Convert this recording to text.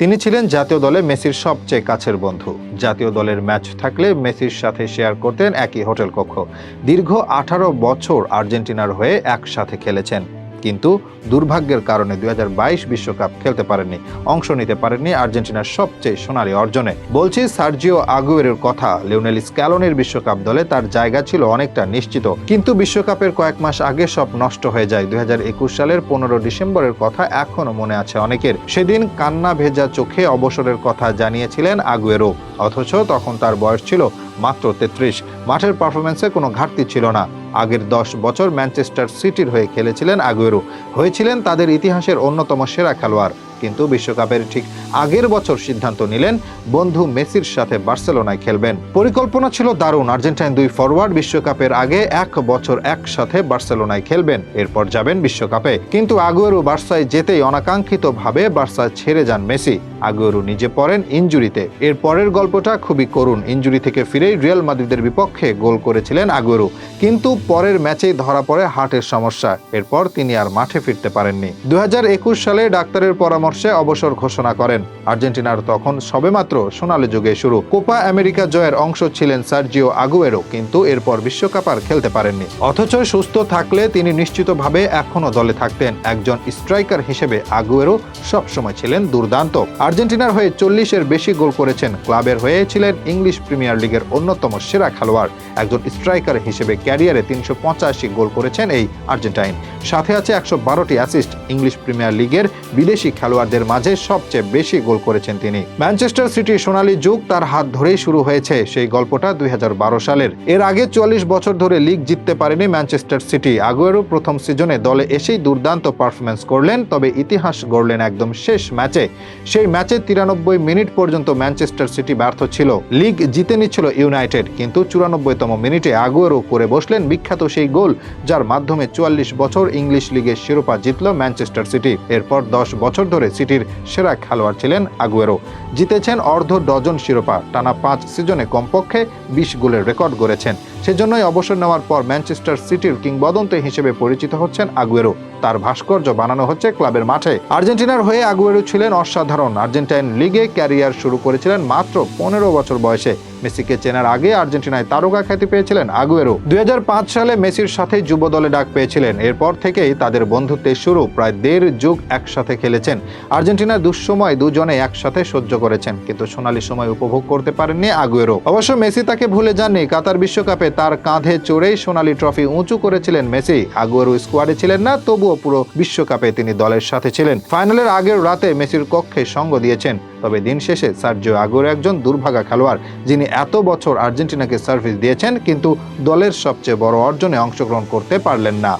তিনি ছিলেন জাতীয় দলে মেসির সবচেয়ে কাছের বন্ধু। জাতীয় দলের ম্যাচ থাকলে মেসির সাথে শেয়ার করতেন একই হোটেল কক্ষ। দীর্ঘ আঠারো বছর আর্জেন্টিনার হয়ে একসাথে খেলেছেন। কিন্তু দুর্ভাগ্যের কারণে দুই বিশ্বকাপ খেলতে পারেননি, অংশ নিতে পারেননি আর্জেন্টিনার সবচেয়ে সোনালি অর্জনে। বলছি, সার্জিও আগুয়েরের কথা, লিওনেল স্ক্যালনের বিশ্বকাপ দলে তার জায়গা ছিল অনেকটা নিশ্চিত। কিন্তু বিশ্বকাপের কয়েক মাস আগে সব নষ্ট হয়ে যায়। দুই হাজার একুশ সালের পনেরো ডিসেম্বরের কথা এখনও মনে আছে অনেকের। সেদিন কান্না ভেজা চোখে অবসরের কথা জানিয়েছিলেন আগুয়েরো। অথচ তখন তার বয়স ছিল মাত্র তেত্রিশ। মাঠের পারফরমেন্সে কোনো ঘাটতি ছিল না। আগের দশ বছর ম্যানচেস্টার সিটির হয়ে খেলেছিলেন আগুয়েরো। হয়েছিলেন তাদের ইতিহাসের অন্যতম সেরা খেলোয়াড়। কিন্তু বিশ্বকাপের ঠিক আগের বছর সিদ্ধান্ত নিলেন বন্ধু মেসির সাথে বার্সেলোনায় খেলবেন। পরিকল্পনা ছিল দারুণ। আর্জেন্টাইন দুই ফরওয়ার্ড বিশ্বকাপের আগে এক বছর একসাথে বার্সেলোনায় খেলবেন। এরপর যাবেন বিশ্বকাপে। কিন্তু আগুয়েরো বার্সায় যেতেই অনাকাঙ্ক্ষিতভাবে বার্সা ছেড়ে যান মেসি। আগুয়েরো নিজে পড়েন ইঞ্জুরিতে। এর পরের গল্পটা খুবই করুণ। ইঞ্জুরি থেকে ফিরেই রিয়াল মাদ্রিদের বিপক্ষে গোল করেছিলেন আগুয়েরো। কিন্তু পরের ম্যাচেই ধরা পড়ে হার্টের সমস্যা। এরপর তিনি আর মাঠে ফিরতে পারেননি। দু হাজার একুশ সালে ডাক্তারের পরামর্শে অবসর ঘোষণা করেন। আর্জেন্টিনার তখন সবেমাত্র সোনালী যুগে শুরু। কোপা আমেরিকা জয়ের অংশ ছিলেন সার্জিও আগুয়েরো, কিন্তু এরপর বিশ্বকাপ আর খেলতে পারেননি। অথচ সুস্থ থাকলে তিনি নিশ্চিতভাবে এখনও দলে থাকতেন। একজন স্ট্রাইকার হিসেবে আগুয়েরো সবসময় ছিলেন দুর্দান্ত। আর্জেন্টিনার হয়ে চল্লিশের বেশি গোল করেছেন। ক্লাবের হয়ে ছিলেন ইংলিশ প্রিমিয়ার লিগের অন্যতম সেরা খেলোয়াড়। একজন স্ট্রাইকার হিসেবে ক্যারিয়ারে তিনশো পঁচাশি গোল করেছেন এই আর্জেন্টাইন। সাথে আছে একশো বারোটি অ্যাসিস্ট। ইংলিশ প্রিমিয়ার লিগের বিদেশি খেলোয়াড়দের মাঝে সবচেয়ে বেশি গোল করেছেন তিনি। ম্যানচেস্টার সিটি সোনালী যুগ তার হাত ধরেই শুরু হয়েছে সেই গল্পটা দুই সালের। এর আগে চুয়াল্লিশ বছর ধরে লিগ জিততে পারেনি ম্যানচেস্টার সিটি। আগুয়েরো প্রথম সিজনে দলে এসেই দুর্দান্ত পারফরমেন্স করলেন, তবে ইতিহাস গড়লেন একদম শেষ ম্যাচে। সেই ম্যাচে তিরানব্বই মিনিট পর্যন্ত ম্যানচেস্টার সিটি ব্যর্থ ছিল। লিগ জিতে নিচ্ছিল ইউনাইটেড, কিন্তু চুরানব্বইতম মিনিটে আগুয়েরো করে বসলেন বিখ্যাত সেই গোল, যার মাধ্যমে চুয়াল্লিশ বছর ইংলিশ লিগের শিরোপা জিতল ম্যানচেস্টার সিটি। এরপর দশ বছর ধরে সিটির সেরা খেলোয়াড় ছিলেন আগুয়েরো। জিতেছেন অর্ধ ডজন শিরোপা। টানা পাঁচ সিজনে কমপক্ষে বিশ গোলের রেকর্ড গড়েছেন। সেজন্যই অবসর নেওয়ার পর ম্যানচেস্টার সিটির কিংবদন্তি হিসেবে পরিচিত হচ্ছেন আগুয়েরো। তার ভাস্কর্য বানানো হচ্ছে ক্লাবের মাঠে। আর্জেন্টিনার হয়ে আগুয়েরো ছিলেন অসাধারণ। আর্জেন্টাইন লিগে ক্যারিয়ার শুরু করেছিলেন মাত্র পনেরো বছর বয়সে। মেসিকে চেনার আগে আর্জেন্টিনায় তারকা খ্যাতি পেয়েছিলেন আগুয়েরো। দুই হাজার পাঁচ সালে মেসির সাথে যুব দলে ডাক পেয়েছিলেন। এরপর থেকেই তাদের বন্ধুত্বের শুরু প্রায় দেড় যুগ একসাথে খেলেছেন। আর্জেন্টিনার দুঃসময় দুজনে একসাথে সহ্য করেছেন, কিন্তু সোনালী সময় উপভোগ করতে পারেননি আগুয়েরো অবশ্য মেসি তাকে ভুলে যাননি। কাতার বিশ্বকাপে তার কাঁধে চড়েই সোনালী ট্রফি উঁচু করেছিলেন মেসি। আগুয়েরো স্কোয়াডে ছিলেন না, তবুও পুরো বিশ্বকাপে তিনি দলের সাথে ছিলেন। ফাইনালের আগের রাতে মেসির কক্ষে সঙ্গ দিয়েছেন। তবে দিন শেষে সার্জিও আগুয়েরো একজন দুর্ভাগা খেলোয়াড়, যিনি এত বছর আর্জেন্টিনাকে সার্ভিস দিয়েছেন, কিন্তু দলের সবচেয়ে বড় অর্জনে অংশগ্রহণ করতে পারলেন না।